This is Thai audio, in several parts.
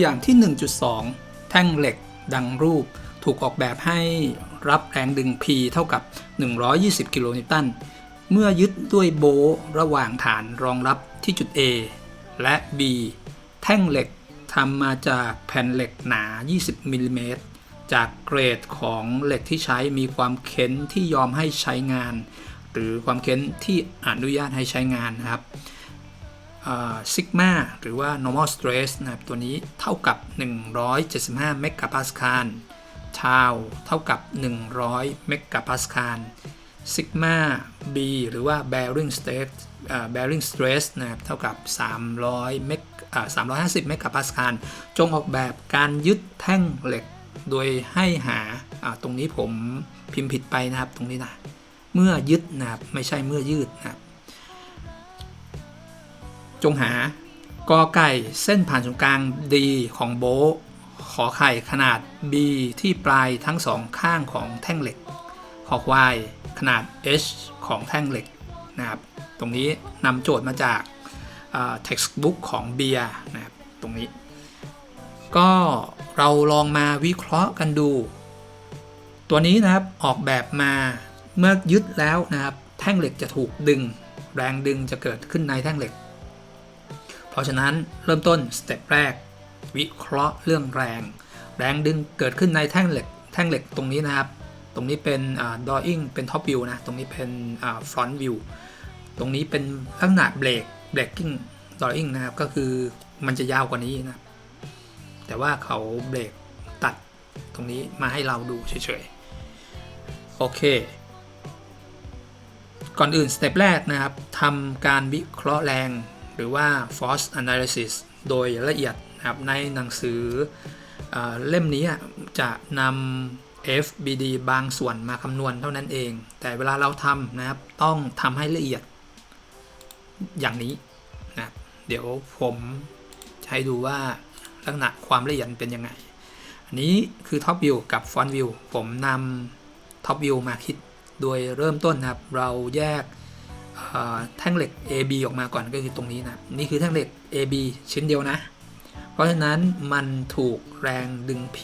อย่างที่ 1.2 แท่งเหล็กดังรูป ถูกออกแบบให้รับแรงดึง P เท่ากับ 120 กิโลนิวตัน เมื่อยึดด้วยโบระหว่างฐานรองรับที่จุด A และ B แท่งเหล็กทำมาจากแผ่นเหล็กหนา 20มิลลิเมตร จากเกรดของเหล็กที่ใช้มีความเค้นที่ยอมให้ใช้งาน หรือความเค้นที่อนุญาตให้ใช้งานนะครับ ซิกมาหรือว่า normal stress นะครับตัวนี้เท่ากับ 175 เมกะพาสคาลชาวเท่ากับ 100 เมกะพาสคาลซิกมา B หรือว่า bearing stress bearing stress นะครับเท่ากับ 300 เมก350 เมกะพาสคาลจงออกแบบการยึดแท่งเหล็กโดยให้หาตรงนี้ผมพิมพ์ผิดไปนะครับตรงนี้นะ เมื่อยึดนะครับไม่ใช่เมื่อยืดนะครับ จงหากอไก่เส้นผ่านศูนย์กลาง D ของโบขอไข่ขนาด B ที่ปลายทั้งสองข้างของแท่งเหล็ก ขอควายขนาด H ของแท่งเหล็กนะครับ ตรงนี้นำโจทย์มาจาก textbook ของเบียนะครับ ตรงนี้ ก็เราลองมาวิเคราะห์กันดู ตัวนี้นะครับออกแบบมาเมื่อยึดแล้วนะครับ แท่งเหล็กจะถูกดึง แรงดึงจะเกิดขึ้นในแท่งเหล็ก ราะฉะนั้นเริ่มต้นสเต็ปแรก วิเคราะห์เรื่องแรง แรงดึงเกิดขึ้นในแท่งเหล็ก แท่งเหล็กตรงนี้นะครับ ตรงนี้เป็น drawing เป็น top view นะ ตรงนี้เป็น front view ตรงนี้เป็นลักษณะเบรก breaking drawing นะครับ ก็คือมันจะยาวกว่านี้นะ แต่ว่าเขาเบรกตัดตรงนี้มาให้เราดูเฉยๆ โอเค ก่อนอื่นสเต็ปแรกนะครับทำการวิเคราะห์แรง หรือว่า force analysis โดยละเอียดนะครับในหนังสือเอเล่มนี้จะนำ FBD บางส่วนมาคำนวณเท่านั้นเอง แต่เวลาเราทำนะครับต้องทำให้ละเอียดอย่างนี้นะเดี๋ยวผมจะให้ดูว่าลักษณะความละเอียดเป็นยังไง อันนี้คือ Top View กับ Front View ผมนำ Top View มาคิดโดยเริ่มต้นนะครับ เราแยก แท่งเหล็ก AB ออกมาก่อนก็คือตรงนี้นะ นี่คือแท่งเหล็ก AB ชิ้นเดียวนะ เพราะฉะนั้นมันถูกแรงดึง P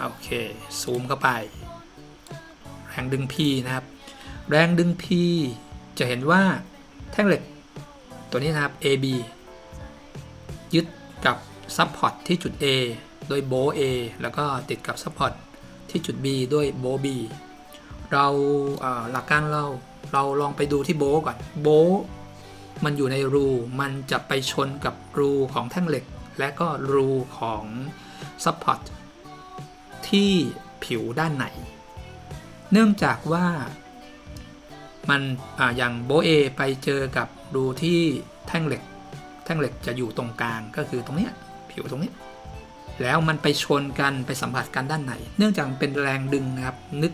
โอเค ซูมเข้าไป แรงดึง P นะครับ แรงดึง P จะเห็นว่าแท่งเหล็กตัวนี้นะครับ AB ยึดกับซับพอร์ตที่จุด A โดยโบ A แล้วก็ติดกับซับพอร์ตที่จุด B ด้วยโบ B เราหลักการเราเราลองไปดูที่โบก่อนโบมันอยู่ในรูมันจะไปชนกับรูของแท่งเหล็ก และก็รูของซับพอร์ตที่ผิวด้านไหน เนื่องจากว่ามันออย่างโบเอไปเจอกับรูที่แท่งเหล็ก แท่งเหล็กจะอยู่ตรงกลางก็คือตรงเนี้ยผิวตรงนี้ แล้วมันไปชนกันไปสัมผัสกันด้านไหน เนื่องจากเป็นแรงดึงนะครับนึก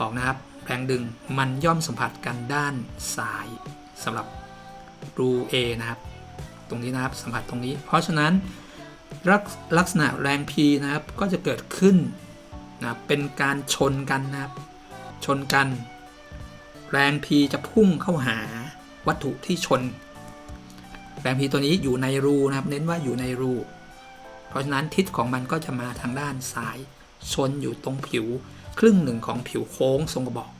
ออกนะครับ แรงดึงมันย่อมสัมผัสกันด้านซ้ายสำหรับรู A นะครับ ตรงนี้นะครับสัมผัสตรงนี้ เพราะฉะนั้นลักลักษณะแรง P นะครับก็จะเกิดขึ้นนะเป็นการชนกันนะครับ ชนกัน แรง P จะพุ่งเข้าหาวัตถุที่ชน แรง P ตัวนี้อยู่ในรูนะครับ เน้นว่าอยู่ในรู เพราะฉะนั้นทิศของมันก็จะมาทางด้านซ้าย ชนอยู่ตรงผิว ครึ่งหนึ่งของผิวโค้งทรงกระบอก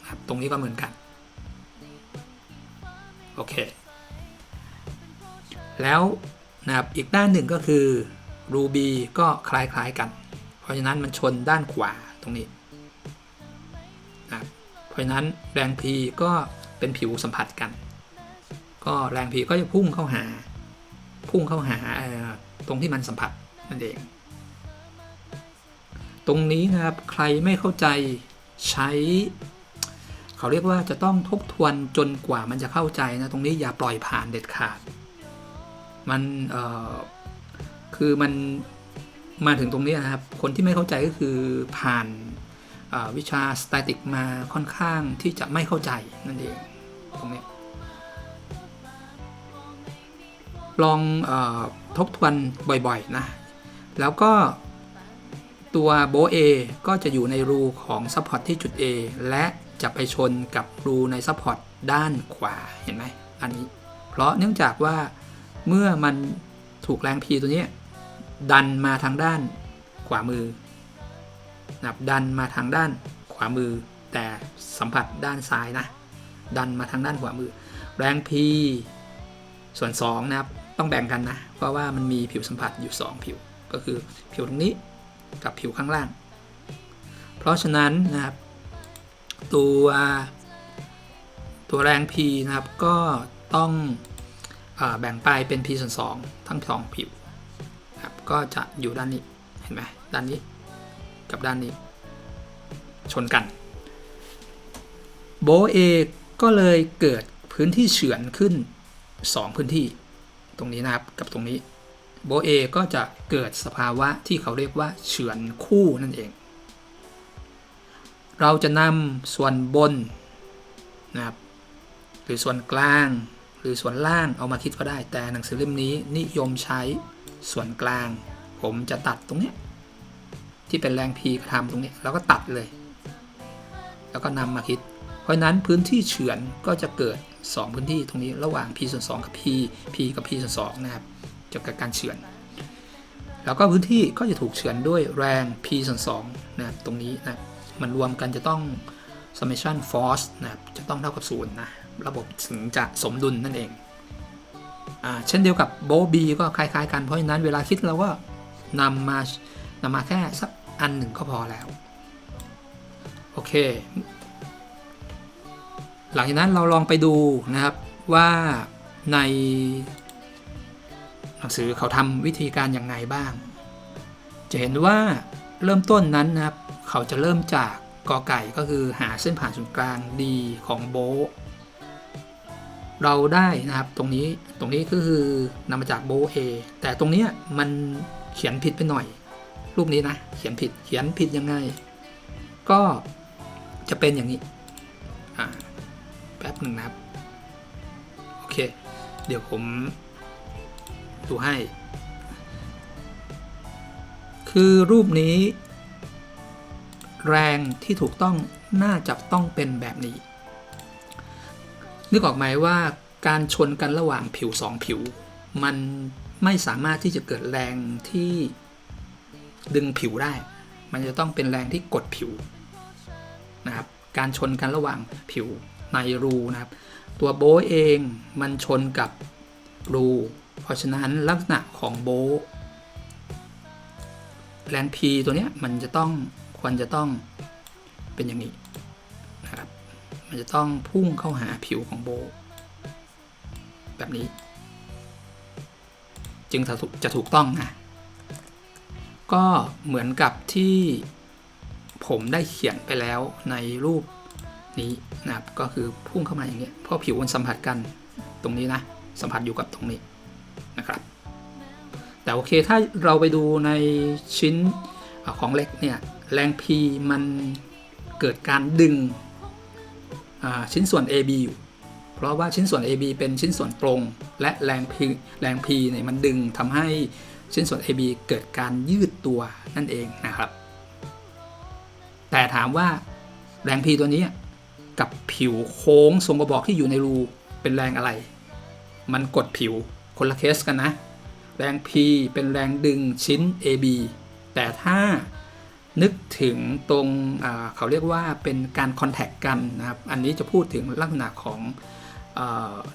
นะครับตรงนี้ก็เหมือนกัน โอเค แล้วนะครับอีกด้านหนึ่งก็คือรูบีก็คล้ายๆกัน เพราะฉะนั้นมันชนด้านขวาตรงนี้นะครับเพราะฉะนั้นแรง P ก็เป็นผิวสัมผัสกัน ก็แรง P ก็จะพุ่งเข้าหา พุ่งเข้าหาตรงที่มันสัมผัสนั่นเอง ตรงนี้นะครับใครไม่เข้าใจใช้ เขาเรียกว่าจะต้องทบทวนจนกว่ามันจะเข้าใจนะ ตรงนี้อย่าปล่อยผ่านเด็ดขาด มันเอ่อคือมันมาถึงตรงนี้นะครับ คนที่ไม่เข้าใจก็คือผ่านวิชาสแตติกมาค่อนข้างที่จะไม่เข้าใจนั่นเองตรงนี้ ลองอทบทวนบ่อยๆนะ แล้วก็ ตัวโบเอก็จะอยู่ในรูของซัพพอร์ตที่จุด A และจะไปชนกับรูในซัพพอร์ตด้านขวาเห็นไหมอันนี้ เพราะเนื่องจากว่าเมื่อมันถูกแรง P ตัวนี้ดันมาทางด้านขวามือนะครับดันมาทางด้านขวามือ แต่สัมผัสด้านซ้ายนะ ดันมาทางด้านขวามือ แรง P ส่วน2นะครับต้องแบ่งกันนะ เพราะว่ามันมีผิวสัมผัสอยู่ 2 ผิว ก็คือผิวตรงนี้ กับผิวข้างล่าง เพราะฉะนั้นนะครับ ตัวตัวแรง P นะครับก็ต้องอแบ่งไปเป็น P ส่วน2ทั้งสองผิวครับก็จะอยู่ด้านนี้เห็นไหมด้านนี้กับด้านนี้ ชนกัน โบเอก็เลยเกิดพื้นที่เฉือนขึ้น 2 พื้นที่ ตรงนี้นะครับกับตรงนี้ โบเอก็จะเกิดสภาวะที่เขาเรียกว่าเฉือนคู่นั่นเอง เราจะนำส่วนบนนะครับหรือส่วนกลาง หรือส่วนล่างเอามาคิดก็ได้ แต่หนังสือเล่มนี้นิยมใช้ส่วนกลาง ผมจะตัดตรงนี้ที่เป็นแรง P กระทำตรงนี้แล้วก็ตัดเลย แล้วก็นำมาคิด เพราะฉะนั้นพื้นที่เฉือนก็จะเกิด 2 พื้นที่ตรงนี้ระหว่าง P ส่วน2กับ P P กับ P ส่วน2นะครับ จะเกิดการเฉือน แล้วก็พื้นที่ก็จะถูกเฉือนด้วยแรง P ส่วน2นะครับตรงนี้นะมันรวมกันจะต้อง summation force นะครับจะต้องเท่ากับ0นะระบบถึงจะสมดุลนั่นเองอ่าเช่นเดียวกับโบบีก็คล้ายๆกันเพราะฉะนั้นเวลาคิดเราก็นำมานำมาแค่สักอันหนึ่งก็พอแล้ว โอเค หลังจากนั้นเราลองไปดูนะครับว่าใน หนังสือเขาทำวิธีการอย่างไงบ้าง จะเห็นว่าเริ่มต้นนั้นนะครับ เขาจะเริ่มจากกอไก่ก็คือหาเส้นผ่านศูนย์กลาง D ของโบเราได้นะครับตรงนี้ตรงนี้ก็คือนำมาจากโบเอแต่ตรงนี้มันเขียนผิดไปหน่อย รูปนี้นะ เขียนผิดเขียนผิดยังไง ก็จะเป็นอย่างนี้แป๊บหนึ่งนะครับ โอเค เดี๋ยวผม ดูให้ คือรูปนี้ แรงที่ถูกต้องน่าจะต้องเป็นแบบนี้ นึกออกไหมว่าการชนกันระหว่างผิวสองผิว มันไม่สามารถที่จะเกิดแรงที่ดึงผิวได้ มันจะต้องเป็นแรงที่กดผิวนะครับ การชนกันระหว่างผิวในรูนะครับ ตัวโบเองมันชนกับรู เพราะฉะนั้นลักษณะของโบแรง P ตัวเนี้ยมันจะต้องควรจะต้องเป็นอย่างนี้นะครับ มันจะต้องพุ่งเข้าหาผิวของโบ แบบนี้ จึงจะถูกจะถูกต้องนะก็เหมือนกับที่ผมได้เขียนไปแล้วในรูปนี้นะครับ ก็คือพุ่งเข้ามาอย่างนี้เพราะผิวมันสัมผัสกันตรงนี้นะ สัมผัสอยู่กับตรงนี้ นะครับ แต่โอเคถ้าเราไปดูในชิ้นของเหล็กเนี่ยแรง P มันเกิดการดึงชิ้นส่วน AB อยู่ เพราะว่าชิ้นส่วน AB เป็นชิ้นส่วนตรง และแรง P แรง P เนี่ยมันดึงทำให้ชิ้นส่วน AB เกิดการยืดตัวนั่นเองนะครับ แต่ถามว่าแรง P ตัวนี้กับผิวโค้งทรงกระบอกที่อยู่ในรูเป็นแรงอะไร มันกดผิว คนละเคสกันนะ แรง P เป็นแรงดึงชิ้น AB แต่ถ้านึกถึงตรงเขาเรียกว่าเป็นการคอนแทคกันนะครับ อันนี้จะพูดถึงลักษณะของ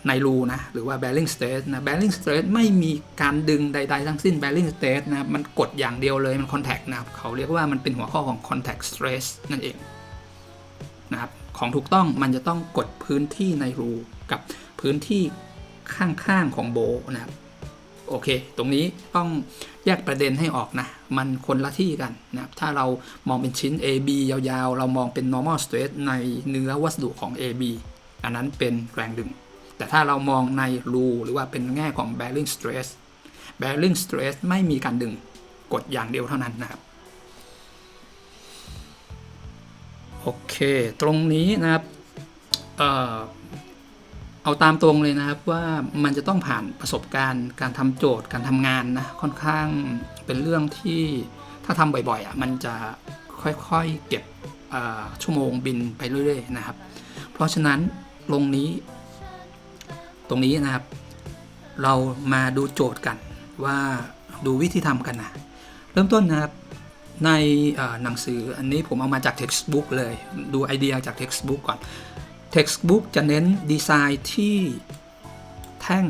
ในรูนะ หรือว่า bearing stress นะ bearing stress ไม่มีการดึงใด ๆ ทั้งสิ้น bearing stress นะมันกดอย่างเดียวเลย มัน contact นะครับ เขาเรียกว่ามันเป็นหัวข้อของ contact stress นั่นเองนะครับ ของถูกต้องมันจะต้องกดพื้นที่ในรูกับพื้นที่ ข้างๆของโบนะครับโอเค ตรงนี้ต้องแยกประเด็นให้ออกนะ มันคนละที่กันนะครับ ถ้าเรามองเป็นชิ้น AB ยาวๆ เรามองเป็น normal stress ในเนื้อวัสดุของ AB อันนั้นเป็นแรงดึง แต่ถ้าเรามองในรูหรือว่าเป็นแง่ของ bearing stress bearing stress ไม่มีการดึง กดอย่างเดียวเท่านั้นนะครับ โอเค ตรงนี้นะครับ เอาตามตรงเลยนะครับว่ามันจะต้องผ่านประสบการณ์ การทำโจทย์การทำงานนะค่อนข้างเป็นเรื่องที่ถ้าทำบ่อยๆอะมันจะค่อยๆเก็บชั่วโมงบินไปเรื่อยๆนะครับ เพราะฉะนั้นตรงนี้ ตรงนี้นะครับ เรามาดูโจทย์กันว่าดูวิธีทำกันนะเริ่มต้นนะครับในหนังสืออันนี้ผมเอามาจาก textbook เลย ดูไอเดียจาก textbook ก่อน textbook จะเน้นดีไซน์ที่แท่ง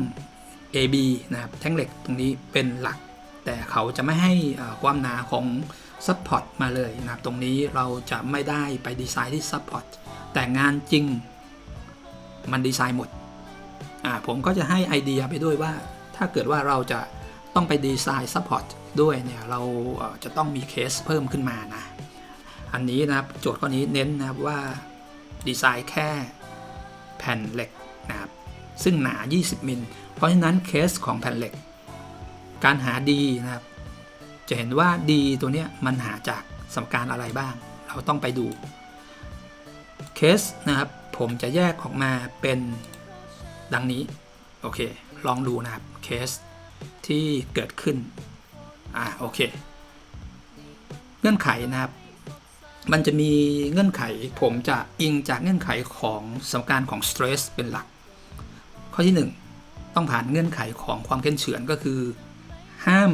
AB นะครับ แท่งเหล็กตรงนี้เป็นหลัก แต่เขาจะไม่ให้ความหนาของ support มาเลยนะครับ ตรงนี้เราจะไม่ได้ไปดีไซน์ที่ support แต่งานจริงมันดีไซน์หมด ผมก็จะให้ไอเดียไปด้วยว่า ถ้าเกิดว่าเราจะต้องไปดีไซน์ support ด้วยเนี่ย เราจะต้องมีเคสเพิ่มขึ้นมานะ อันนี้นะครับ โจทย์ข้อนี้เน้นนะครับว่าดีไซน์แค่ แผ่นเหล็กนะครับซึ่งหนา 20 มิล เพราะฉะนั้นเคสของแผ่นเหล็ก การหาดีนะครับ จะเห็นว่าดีตัวเนี้ยมันหาจากสมการอะไรบ้าง เราต้องไปดูเคสนะครับ ผมจะแยกออกมาเป็นดังนี้ โอเค ลองดูนะครับเคสที่เกิดขึ้น อ่า โอเค เงื่อนไขนะครับ มันจะมีเงื่อนไขผมจะอิงจากเงื่อนไขของสมการของ stress เป็นหลัก ข้อที่ 1 ต้องผ่านเงื่อนไขของความเข้นเฉือนก็คือ ห้าม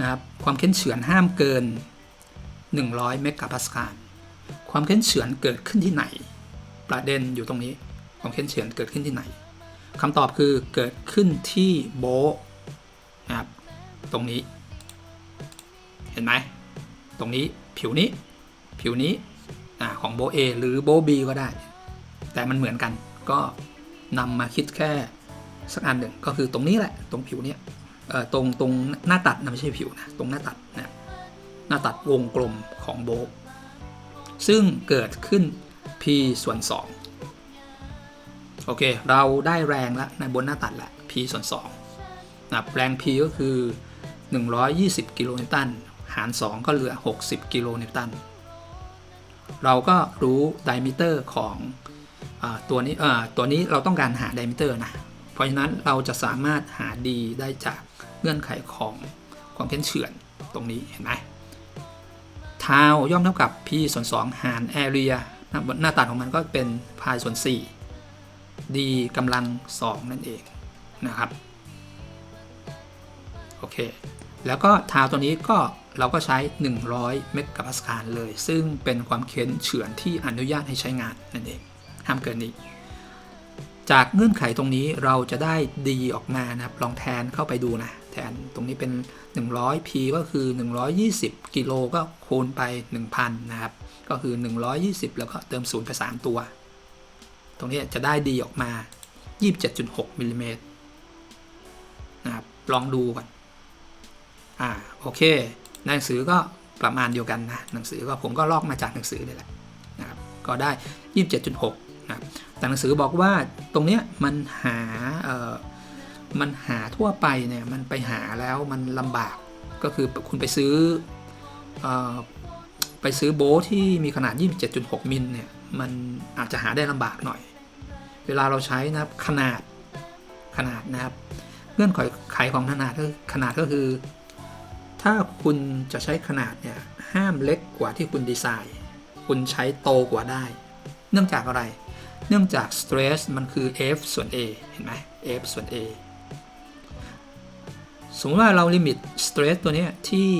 นะครับความเข้นเฉือนห้ามเกิน 100 เมกะพาสคาลความเข้นเฉือนเกิดขึ้นที่ไหน ประเด็นอยู่ตรงนี้ ความเข้นเฉือนเกิดขึ้นที่ไหนคำตอบคือเกิดขึ้นที่โบนะครับตรงนี้ เห็นไหมตรงนี้ผิวนี้ ผิวนี้อของโบเอหรือโบบีก็ได้ แต่มันเหมือนกันก็นำมาคิดแค่สักอันหนึ่งก็คือตรงนี้แหละ ตรงผิวเนี้ยตรงตรงหน้าตัดนะไม่ใช่ผิวนะตรงหน้าตัดนะหน้าตัดวงกลมของโบซึ่งเกิดขึ้น p ส่วน2โอเค เราได้แรงแล้วในบนหน้าตัดแล้ว p ส่วน2นะแรง p ก็คือ 120 กิโลนิวตัน หาร 2 ก็เหลือ 60 กิโลนิวตัน เราก็รู้ไดมิเตอร์ของอตัวนี้ตัวนี้เราต้องการหาไดมิเตอร์นะ เพราะฉะนั้นเราจะสามารถหาดีได้จากเงื่อนไขของความเข้นเฉือนตรงนี้เห็นไหมทาวย่อมเท่ากับ p ส่วน2หาร area หน้าหน้าตัดของมันก็เป็น p ส่วน 4 d กำลัง 2 นั่นเองนะครับ โอเค แล้วก็ทาวตัวนี้ก็ เราก็ใช้ 100 เมกะพาสคาลเลย ซึ่งเป็นความเค้นเฉือนที่อนุญาตให้ใช้งานนั่นเอง ห้ามเกินนี้ จากเงื่อนไขตรงนี้เราจะได้ดีออกมานะครับ ลองแทนเข้าไปดูนะ แทนตรงนี้เป็น 100 p ก็คือ 120 กิโลก็คูณไป 1,000 นะครับ ก็คือ 120 แล้วก็เติม0ไป 3 ตัว ตรงนี้จะได้ดีออกมา 27.6มิลลิเมตรนะครับ ลองดูก่อน อ่า โอเค หนังสือก็ประมาณเดียวกันนะหนังสือก็ผมก็ลอกมาจากหนังสือนี่แหละนะครับก็ได้ 27.6นะครับแต่หนังสือบอกว่าตรงเนี้ยมันหาเอ่อมันหาทั่วไปเนี่ยมันไปหาแล้วมันลำบากก็คือคุณไปซื้อเอ่อไปซื้อโบทที่มีขนาด 27.6 มิลเนี่ยมันอาจจะหาได้ลำบากหน่อย เวลาเราใช้นะครับขนาดขนาดนะครับเงื่อนไขไขของขนาดก็ขนาดก็คือ ถ้าคุณจะใช้ขนาดเนี่ยห้ามเล็กกว่าที่คุณดีไซน์ คุณใช้โตกว่าได้ เนื่องจากอะไร เนื่องจาก stress มันคือ F ส่วน A เห็นไหม F ส่วน A สมมติว่าเราลิมิต stress ตัวนี้ที่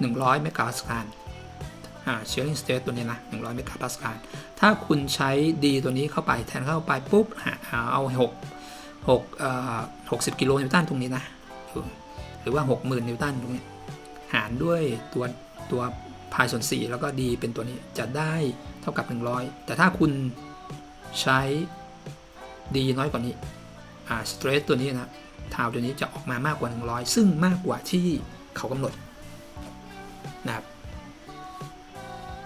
100 เมกะพาสคาลอ่า shearing stress ตัวนี้นะ 100 เมกะพาสคาล ถ้าคุณใช้ D ตัวนี้เข้าไปแทนเข้าไปปุ๊บเอา 6 6เอ่อ60 กิโลนิวตันตรงนี้นะ หรือว่า 60,000 นิวตันตรงนี้หารด้วยตัวตัวพายส่วน 4 แล้วก็ D เป็นตัวนี้จะได้เท่ากับ 100 แต่ถ้าคุณใช้ D น้อยกว่านี้อ่า stress ตัวนี้นะทาวตัวนี้จะออกมามากกว่า 100 ซึ่งมากกว่าที่เขากำหนดนะครับ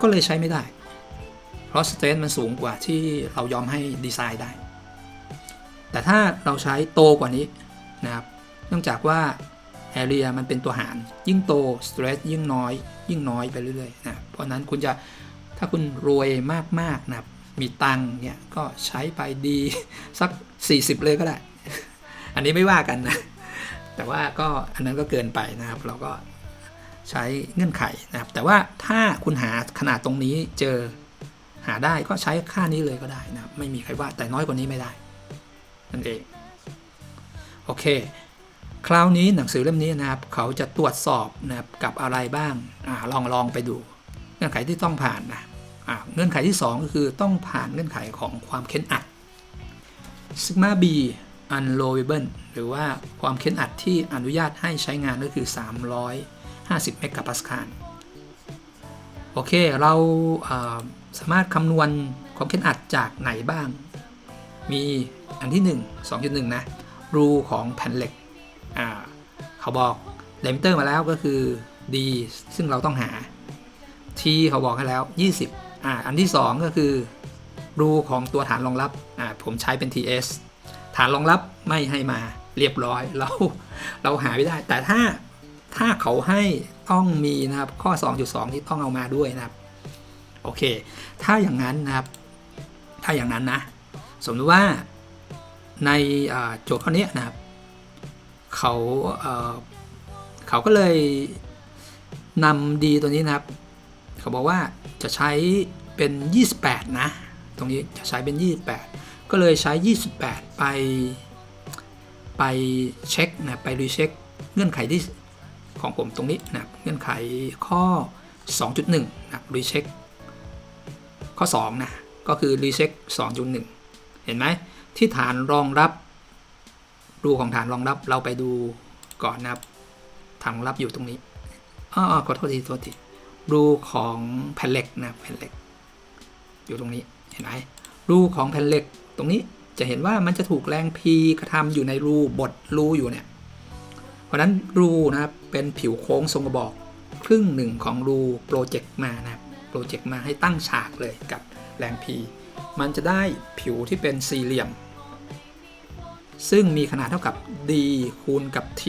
ก็เลยใช้ไม่ได้ เพราะ stress มันสูงกว่าที่เรายอมให้ดีไซน์ได้ แต่ถ้าเราใช้โตกว่านี้นะครับ เนื่องจากว่า area มันเป็นตัวหาร ยิ่งโต stress ยิ่งน้อย ยิ่งน้อยไปเรื่อยๆนะเพราะนั้นคุณจะถ้าคุณรวยมากๆนะครับมีตังค์เนี่ยก็ใช้ไปดีสัก 40 เลยก็ได้ อันนี้ไม่ว่ากันนะ แต่ว่าก็อันนั้นก็เกินไปนะครับ เราก็ใช้เงื่อนไขนะครับ แต่ว่าถ้าคุณหาขนาดตรงนี้เจอหาได้ก็ใช้ค่านี้เลยก็ได้นะครับ ไม่มีใครว่าแต่น้อยกว่านี้ไม่ได้นั่นเองโอเค คราวนี้หนังสือเล่มนี้นะครับ เขาจะตรวจสอบนะครับกับอะไรบ้างอลองลองไปดู เงื่อนไขที่ต้องผ่านนะเงื่อนไขที่ 2 ก็คือต้องผ่านเงื่อนไขของความเค้นอัด sigma b unlowable หรือว่าความเค้นอัดที่อนุญาตให้ใช้งานก็คือ 350 เมกะปาสคาลโอเค เราอ่าสามารถคำนวณความเค้นอัดจากไหนบ้าง มีอันที่ 1 2.1 นะ รูของแผ่นเหล็ก อ่าเขาบอกเลมิเตอร์มาแล้วก็คือ D ซึ่งเราต้องหา T เขาบอกให้แล้ว 20อ่าอันที่ 2 ก็คือรูของตัวฐานรองรับอ่าผมใช้เป็น TS ฐานรองรับไม่ให้มาเรียบร้อยเราเราหาไม่ได้ แต่ถ้าถ้าเขาให้ต้องมีนะครับข้อ 2.2 ที่ต้องเอามาด้วยนะครับโอเค ถ้าอย่างนั้นนะครับ ถ้าอย่างนั้นนะ สมมติว่าในโจทย์ข้อนี้นะครับ เขาเเขาก็เลยนำดีตัวนี้นะครับ เขาบอกว่าจะใช้เป็น 28 นะ ตรงนี้จะใช้เป็น 28 ก็เลยใช้ 28 ไปไปเช็คนะไปรีเช็คเงื่อนไขที่ของผมตรงนี้นะเงื่อนไขข้อ 2.1นะรีเช็คข้อ 2 นะ ก็คือรีเช็ค2.1 เห็นไหมที่ฐานรองรับ รูของฐานรองรับเราไปดูก่อนนะครับฐานรองรับอยู่ตรงนี้อ๋อขอโทษทีโทษทีรูของแผ่นเหล็กนะแผ่นเหล็ก อยู่ตรงนี้เห็นไหมรูของแผ่นเหล็กตรงนี้จะเห็นว่ามันจะถูกแรงพีกระทำอยู่ในรูบดรูอยู่เนี่ย เพราะนั้นรูนะครับเป็นผิวโค้งทรงกระบอก ครึ่งหนึ่งของรูโปรเจกต์มานะครับโปรเจกต์มาให้ตั้งฉากเลยกับแรงพีมันจะได้ผิวที่เป็นสี่เหลี่ยม ซึ่งมีขนาดเท่ากับ d คูณกับ t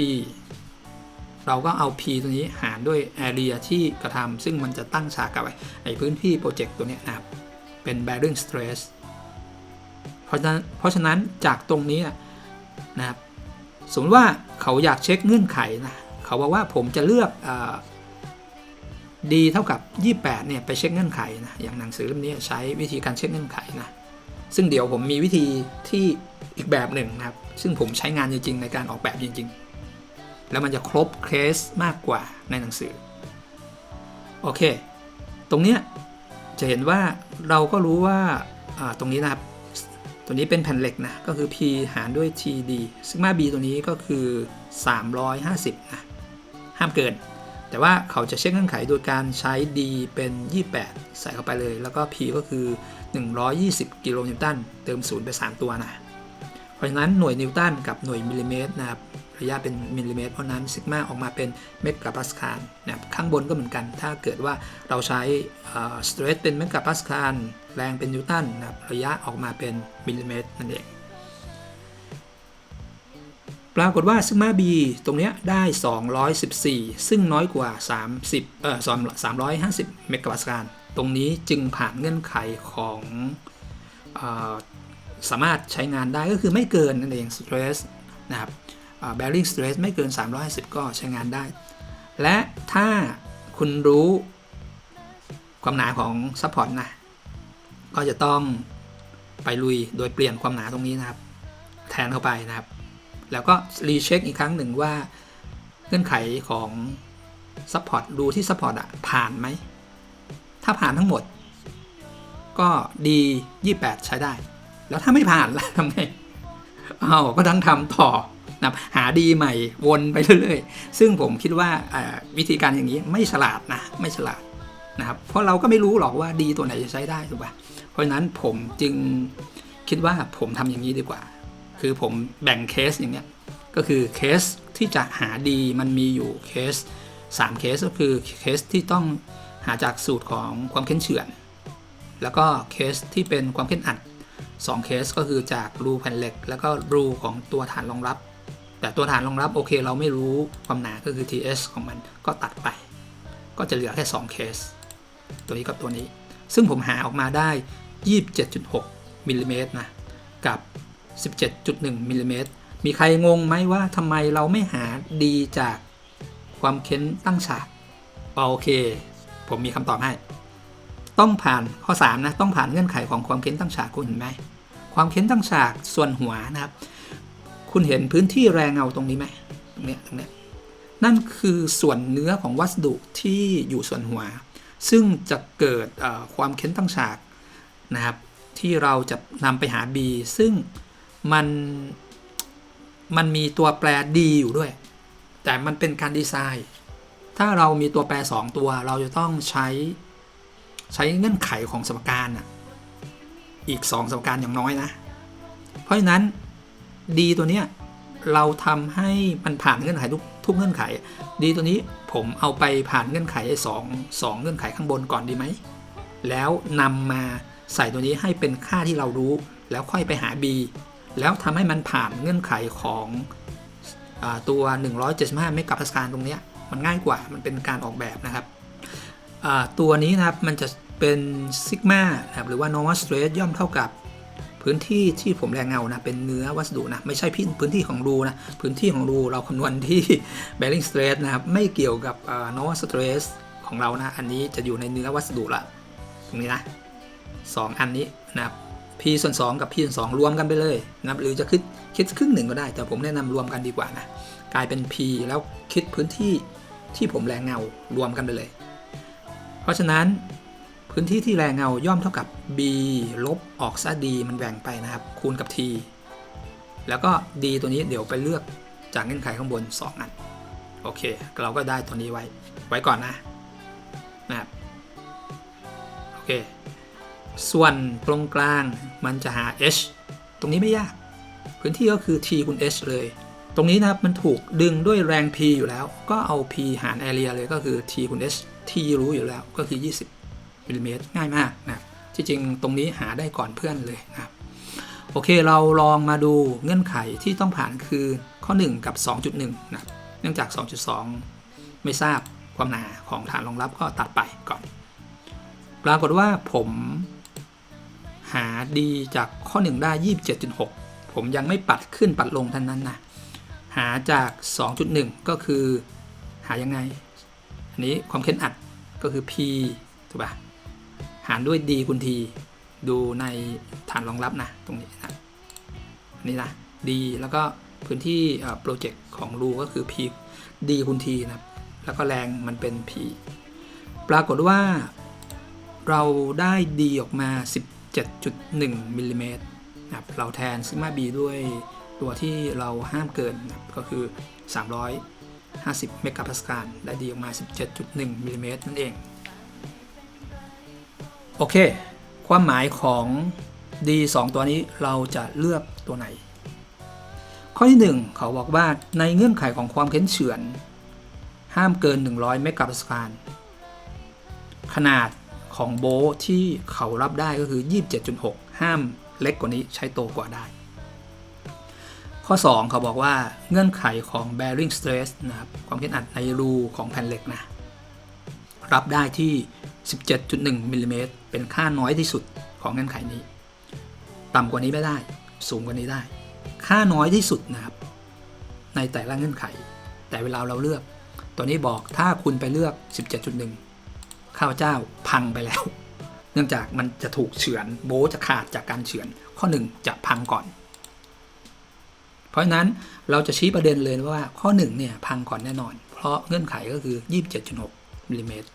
เราก็เอา p ตัวนี้หารด้วย area ที่กระทำซึ่งมันจะตั้งฉากกับไอ้พื้นที่โปรเจกต์ตัวนี้นะครับ เป็น bearing stress เพราะฉะนั้นเพราะฉะนั้นจากตรงนี้นะครับสมมติว่าเขาอยากเช็คเงื่อนไขนะ เขาบอกว่าผมจะเลือกดีเท่ากับ 28เนี่ยไปเช็คเงื่อนไขนะ อย่างหนังสือเล่มนี้ใช้วิธีการเช็คเงื่อนไขนะ ซึ่งเดี๋ยวผมมีวิธีที่อีกแบบหนึ่งนะครับ ซึ่งผมใช้งานจริงๆ ในการออกแบบจริง ๆ แล้วมันจะครบเคสมากกว่าในหนังสือ โอเค ตรงเนี้ยจะเห็นว่าเราก็รู้ว่าตรงนี้นะครับ ตัวนี้เป็นแผ่นเหล็กนะ ก็คือ P หารด้วย TD ซิกมา B ตัวนี้ก็คือ 350 นะ ห้ามเกิน แต่ว่าเขาจะเช็คเงื่อนไขโดยการใช้ D เป็น 28 ใส่เข้าไปเลย แล้วก็ P ก็คือ 120 กิโลนิวตัน เติม 0 ไป 3 ตัวนะ เพราะฉะนั้นหน่วยนิวตันกับหน่วยมิลลิเมตรนะครับ ระยะเป็นมิลลิเมตร เพราะนั้นซิกมาออกมาเป็นเมกะปาสคาลนะครับ ข้างบนก็เหมือนกัน ถ้าเกิดว่าเราใช้สเตรสเป็นเมกะปาสคาล แรงเป็นนิวตันนะครับ ระยะออกมาเป็นมิลลิเมตรนั่นเอง ปรากฏว่าซิกมา B ตรงเนี้ยได้ 214 ซึ่งน้อยกว่า 30เอ่อ350 เมกะปาสคาลตรงนี้จึงผ่านเงื่อนไขของออสามารถใช้งานได้ก็คือไม่เกินนั่นเอง stress นะครับ bearing stress ไม่เกิน 350 ก็ใช้งานได้ และถ้าคุณรู้ความหนาของ support นะ ก็จะต้องไปลุยโดยเปลี่ยนความหนาตรงนี้นะครับ แทนเข้าไปนะครับ แล้วก็รีเช็คอีกครั้งหนึ่งว่าเงื่อนไขของ support รูที่ support อะผ่านไหม ถ้าผ่านทั้งหมด ก็ดี 28 ใช้ได้ แล้วถ้าไม่ผ่านล่ะทำไงเอาก็ต้องทำต่อนะหาดีใหม่วนไปเรื่อยๆ ซึ่งผมคิดว่าวิธีการอย่างนี้ไม่ฉลาดนะ ไม่ฉลาดนะครับ เพราะเราก็ไม่รู้หรอกว่าดีตัวไหนจะใช้ได้ถูกป่ะเพราะฉะนั้นผมจึงคิดว่าผมทำอย่างนี้ดีกว่า คือผมแบ่งเคสอย่างเนี้ยก็คือเคสที่จะหาดีมันมีอยู่เคส3เคสก็คือเคสที่ต้องหาจากสูตรของความเข้นเฉือน แล้วก็เคสที่เป็นความเข้นอัด2เคสก็คือจากรูแผ่นเหล็ก แล้วก็รูของตัวฐานรองรับ แต่ตัวฐานรองรับโอเค เราไม่รู้ความหนาก็คือ TS ของมันก็ตัดไป ก็จะเหลือแค่2เคสตัวนี้กับตัวนี้ ซึ่งผมหาออกมาได้ 27.6มิลลิเมตรนะกับ 17.1มิลลิเมตรมีใครงงไหมว่าทำไมเราไม่หาดีจากความเค้นตั้งฉากโอเค ผมมีคำตอบให้ ต้องผ่านข้อ3นะต้องผ่านเงื่อนไขของความเค้นตั้งฉากคุณเห็นไหมความเค้นตั้งฉากส่วนหัวนะครับ คุณเห็นพื้นที่แรงเงาตรงนี้ไหมตรงเนี้ยตรงเนี้ยนั่นคือส่วนเนื้อของวัสดุที่อยู่ส่วนหัว ซึ่งจะเกิดความเค้นตั้งฉากนะครับ ที่เราจะนำไปหา B ซึ่ง มันมันมีตัวแปร D อยู่ด้วย แต่มันเป็นการดีไซน์ ถ้าเรามีตัวแปร 2 ตัว เราจะต้องใช้ใช้เงื่อนไขของสมการน่ะอีก 2 สมการอย่างน้อยนะ เพราะฉะนั้น D ตัวเนี้ยเราทำให้มันผ่านเงื่อนไขทุกทุกเงื่อนไข ดีตัวนี้ผมเอาไปผ่านเงื่อนไขสองสองเงื่อนไขข้างบนก่อนดีไหม แล้วนำมาใส่ตัวนี้ให้เป็นค่าที่เรารู้ แล้วค่อยไปหา b แล้วทำให้มันผ่านเงื่อนไขของอตัว 175 เมกะพาสกาลตรงนี้มันง่ายกว่ามันเป็นการออกแบบนะครับตัวนี้นะครับมันจะเป็นซิกมาครับหรือว่า normal stress ย่อมเท่ากับพื้นที่ที่ผมแรงเงานะเป็นเนื้อวัสดุนะไม่ใช่พื้นพื้นที่ของรูนะพื้นที่ของรูเราคำนวณที่ bearing stress นะครับไม่เกี่ยวกับ normal stress ของเรานะ อันนี้จะอยู่ในเนื้อวัสดุละตรงนี้นะสองอันนี้นะครับ p ส่วน2กับ p ส่วน2รวมกันไปเลยนะครับหรือจะคิดคิดครึ่งหนึ่งก็ได้ แต่ผมแนะนำรวมกันดีกว่านะกลายเป็น p แล้วคิดพื้นที่ที่ผมแรงเงารวมกันไปเลย เพราะฉะนั้นพื้นที่ที่แรงเงาย่อมเท่ากับ b ลบออกซะ d มันแบ่งไปนะครับ คูณกับ t แล้วก็ d ตัวนี้เดี๋ยวไปเลือกจากเงื่อนไขข้างบน 2 อัน โอเค เราก็ได้ตัวนี้ไว้ ไว้ก่อนนะนะครับโอเค ส่วนตรงกลางมันจะหา h ตรงนี้ไม่ยาก พื้นที่ก็คือ t คูณ h เลย ตรงนี้นะครับมันถูกดึงด้วยแรง p อยู่แล้ว ก็เอา p หาร area เลยก็คือ t คูณ h t รู้อยู่แล้วก็คือ 20มิลลิเมตรง่ายมากนะครับที่จริงตรงนี้หาได้ก่อนเพื่อนเลยนะครับโอเคเราลองมาดูเงื่อนไขที่ต้องผ่านคือข้อ 1 กับ 2.1 นะเนื่องจาก 2.2 ไม่ทราบความหนาของฐานรองรับก็ตัดไปก่อน ปรากฏว่าผม หาดีจากข้อ 1 ได้ 27.6 ผมยังไม่ปัดขึ้นปัดลงท่านนั้นนะหาจาก 2.1 ก็คือหายังไง อันนี้ความเข้นอัดก็คือ P ถูกป่ะหารด้วย d คูณ t ดูในฐานรองรับนะ ตรงนี้นะอันนี้นะ d แล้วก็พื้นที่โปรเจกต์ของรูก็คือ p d คูณ t นะแล้วก็แรงมันเป็น p ปรากฏว่าเราได้ d ออกมา 7.1มิลลิเมตรนะครับเราแทนซิกมา b ด้วยตัวที่เราห้ามเกินนะครับก็คือ 350 เมกะพาสกาลได้ d ออกมา 17.1มิลลิเมตรนั่นเอง โอเค ความหมายของ D 2ตัวนี้เราจะเลือกตัวไหน ข้อที่ 1 เขาบอกว่าในเงื่อนไขของความเค้นเฉือน ห้ามเกิน 100 เมกะพาสกาลขนาด ของโบที่เขารับได้ก็คือ 27.6 ห้ามเล็กกว่านี้ใช้โตกว่าได้ ข้อ 2 เขาบอกว่าเงื่อนไขของ bearing stress นะครับความเค้นอัดในรูของแผ่นเหล็กนะ รับได้ที่ 17.1มิลลิเมตรเป็นค่าน้อยที่สุดของเงื่อนไขนี้ ต่ำกว่านี้ไม่ได้ สูงกว่านี้ได้ ค่าน้อยที่สุดนะครับ ในแต่ละเงื่อนไข แต่เวลาเราเลือก ตัวนี้บอกถ้าคุณไปเลือก 17.1 ข้าพเจ้าพังไปแล้ว เนื่องจากมันจะถูกเฉือนโบจะขาดจากการเฉือน ข้อ 1 จะพังก่อน เพราะฉะนั้นเราจะชี้ประเด็นเลยว่าข้อ1เนี่ยพังก่อนแน่นอน เพราะเงื่อนไขก็คือ 27.6มิลลิเมตร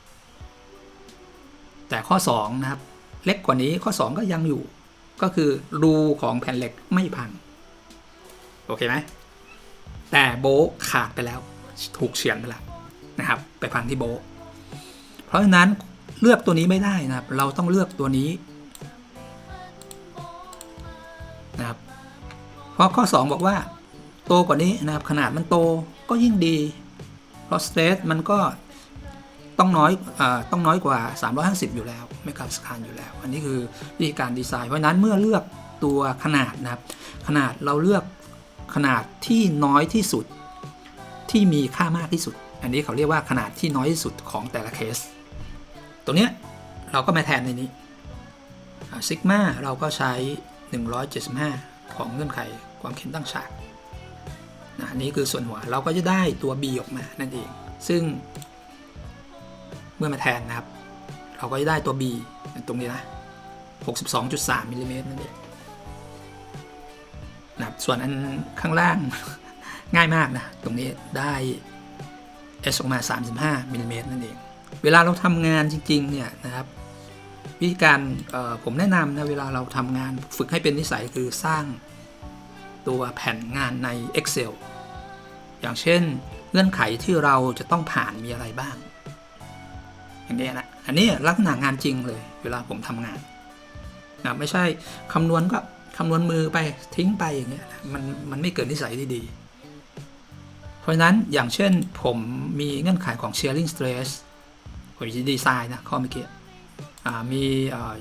แต่ข้อ2นะครับเล็กกว่านี้ข้อ 2 ก็ยังอยู่ ก็คือรูของแผ่นเหล็กไม่พัง โอเคไหมแต่โบขาดไปแล้วถูกเฉือนไปแล้วนะครับ ไปพังที่โบ เพราะฉะนั้นเลือกตัวนี้ไม่ได้นะครับ เราต้องเลือกตัวนี้นะครับเพราะข้อ 2 บอกว่า โตกว่านี้นะครับ ขนาดมันโตก็ยิ่งดี เพราะสเตทมันก็ต้องน้อยอต้องน้อยกว่า 350 อยู่แล้วไม่กลับสคานอยู่แล้ว อันนี้คือวิธีการดีไซน์ เพราะฉะนั้นเมื่อเลือกตัวขนาดนะครับ ขนาดเราเลือกขนาดที่น้อยที่สุดที่มีค่ามากที่สุด อันนี้เขาเรียกว่าขนาดที่น้อยที่สุดของแต่ละเคส ตัวเนี้ยเราก็มาแทนในนี้ซิกมาเราก็ใช้ 175 ของเงื่อนไขความเข็นตั้งฉากนะอันนี้คือส่วนหัวเราก็จะได้ตัว B ออกมานั่นเอง ซึ่งเมื่อมาแทนนะครับ เราก็จะได้ตัว B ตรงนี้นะ 62.3มิลลิเมตรนั่นเองนะครับส่วนอันข้างล่างง่ายมากนะ ตรงนี้ได้ S ออกมา 35มิลลิเมตรนั่นเอง เวลาเราทำงานจริงๆเนี่ยนะครับวิธีการผมแนะนำนะเวลาเราทำงานฝึกให้เป็นนิสัยคือสร้างตัวแผ่นงานใน Excel อย่างเช่นเงื่อนไขที่เราจะต้องผ่านมีอะไรบ้าง อย่างนี้นะอันนี้ลักษณะงานจริงเลย เวลาผมทำงานนะไม่ใช่คำนวณก็คำนวณมือไปทิ้งไปอย่างเงี้ยมันมันไม่เกิดนิสัยที่ดี เพราะฉะนั้นอย่างเช่นผมมีเงื่อนไขของ sharing stress ผมจะดีไซน์นะข้อเมื่อกี้มีอ่า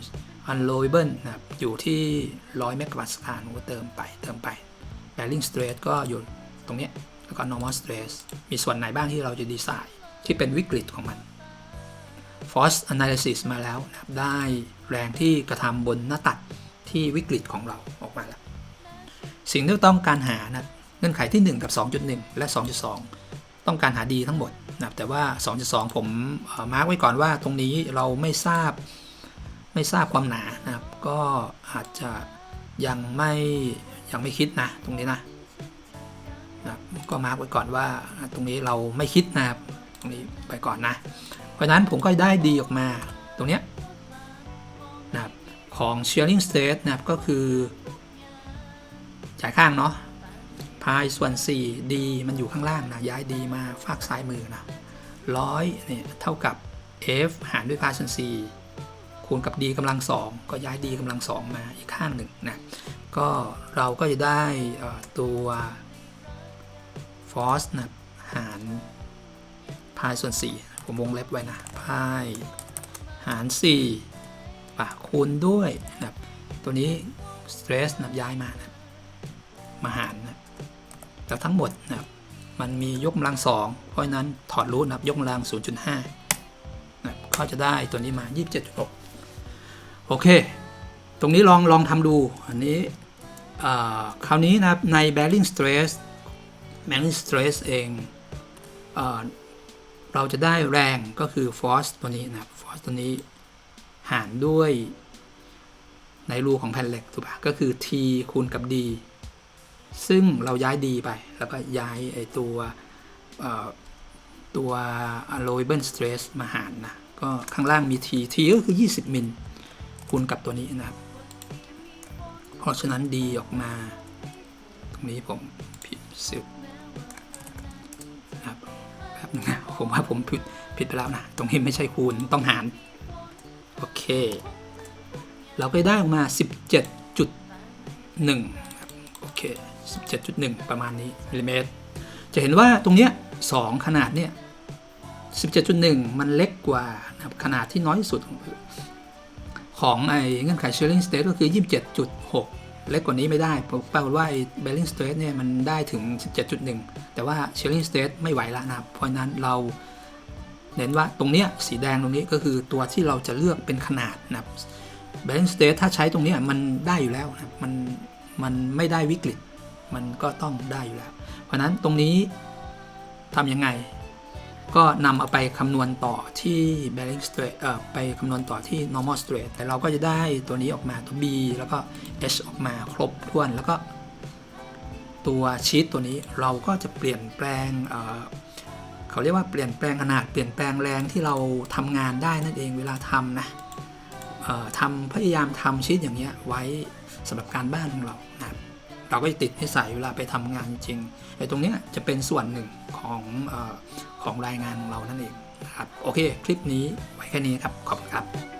unloadable นะครับอยู่ที่ 100 เมกะวัตต์สกาผมก็เติมไปเติมไป bearing stress ก็อยู่ตรงเนี้ยแล้วก็ normal stress มีส่วนไหนบ้างที่เราจะดีไซน์ที่เป็นวิกฤตของมัน force analysis มาแล้วนะครับได้แรงที่กระทำบนหน้าตัดที่วิกฤตของเราออกมาแล้ว สิ่งที่ต้องการหานะเงื่อนไขที่ 1 กับ 2.1 และ 2.2 ต้องการหาดีทั้งหมด นะแต่ว่า 2.2 ผมมาร์กไว้ก่อนว่าตรงนี้เราไม่ทราบไม่ทราบความหนานะครับ ก็อาจจะยังไม่ยังไม่คิดนะ ตรงนี้นะนะก็มาร์กไว้ก่อนว่าตรงนี้เราไม่คิดนะครับตรงนี้ไปก่อนนะ เพราะฉะนั้นผมก็ได้ดีออกมาตรงเนี้ยนะครับของ sharing state นะครับก็คือจ่ายข้างเนาะ พายส่วน4 d มันอยู่ข้างล่างนะย้าย d มาฝากซ้ายมือนะร้อยเนี่ยเท่ากับ f หารด้วยพายส่วน4คูณกับ d กำลัง2ก็ย้าย d กำลัง2มาอีกข้างหนึ่งนะก็เราก็จะได้ตัว force นะหารพายส่วน 4 ผมวงเล็บไว้นะพายหาร4ป่ะคูณด้วยนะตัวนี้ stress นะย้ายมานะมาหารนะ แต่ทั้งหมดนะครับมันมียกกำลังสองเพราะนั้นถอดรูทนะครับยกกำลัง 0.5นะก็จะได้ตัวนี้มา 27.6 โอเค ตรงนี้ลองลองทำดูอันนี้คราวนี้นะครับใน bearing stress bearing stress เองเออเราจะได้แรงก็คือ force ตัวนี้นะครับ force ตัวนี้หารด้วยในรูของแผ่นเหล็กถูกปะก็คือ t คูณกับ d ซึ่งเราย้าย d ไป แล้วก็ย้ายไอตัวตัว allowable stress มาหารนะ ก็ข้างล่างมี t t ก็คือ 20 มิลคูณกับตัวนี้นะครับ เพราะฉะนั้น d ออกมา ตรงนี้ผมผิดสิบนะครับแป๊บนึงนะ ผมว่าผมผิดผิดไปแล้วนะ ตรงนี้ไม่ใช่คูณต้องหาร โอเค เราก็ได้ออกมา 17.1 17.1 ประมาณนี้มิลลิเมตร จะเห็นว่าตรงเนี้ย2ขนาดเนี้ย17.1 มันเล็กกว่าขนาดที่น้อยที่สุดของของไอ้เงื่อนไข sharing state ก็คือ 27.6 เล็กกว่านี้ไม่ได้แปลว่าไอ้ bearing state เนี่ยมันได้ถึง 17.1 แต่ว่า sharing state ไม่ไหวแล้วนะครับ เพราะนั้นเราเน้นว่าตรงเนี้ยสีแดงตรงนี้ก็คือตัวที่เราจะเลือกเป็นขนาดนะครับ balance state ถ้าใช้ตรงเนี้ยมันได้อยู่แล้วนะมันมันไม่ได้วิกฤต มันก็ต้องได้อยู่แล้ว เพราะนั้นตรงนี้ทำยังไง ก็นำเอาไปคำนวณต่อที่ bearing straight เอ่อไปคำนวณต่อที่ normal straight แต่เราก็จะได้ตัวนี้ออกมาตัว b แล้วก็ h ออกมาครบถ้วนแล้วก็ ตัวชีตตัวนี้เราก็จะเปลี่ยนแปลงเอ่อเขาเรียกว่าเปลี่ยนแปลงขนาดเปลี่ยนแปลงแรงที่เราทำงานได้นั่นเองเวลาทำนะทำพยายามทำชีตอย่างเงี้ยไว้สำหรับการบ้านของเรานะ เราก็จะติดนิสัยเวลาไปทำงานจริงไอ้ตรงนี้จะเป็นส่วนหนึ่งของออของรายงานของเรานั่นเองนะครับโอเค คลิปนี้ไว้แค่นี้ครับ ขอบคุณครับ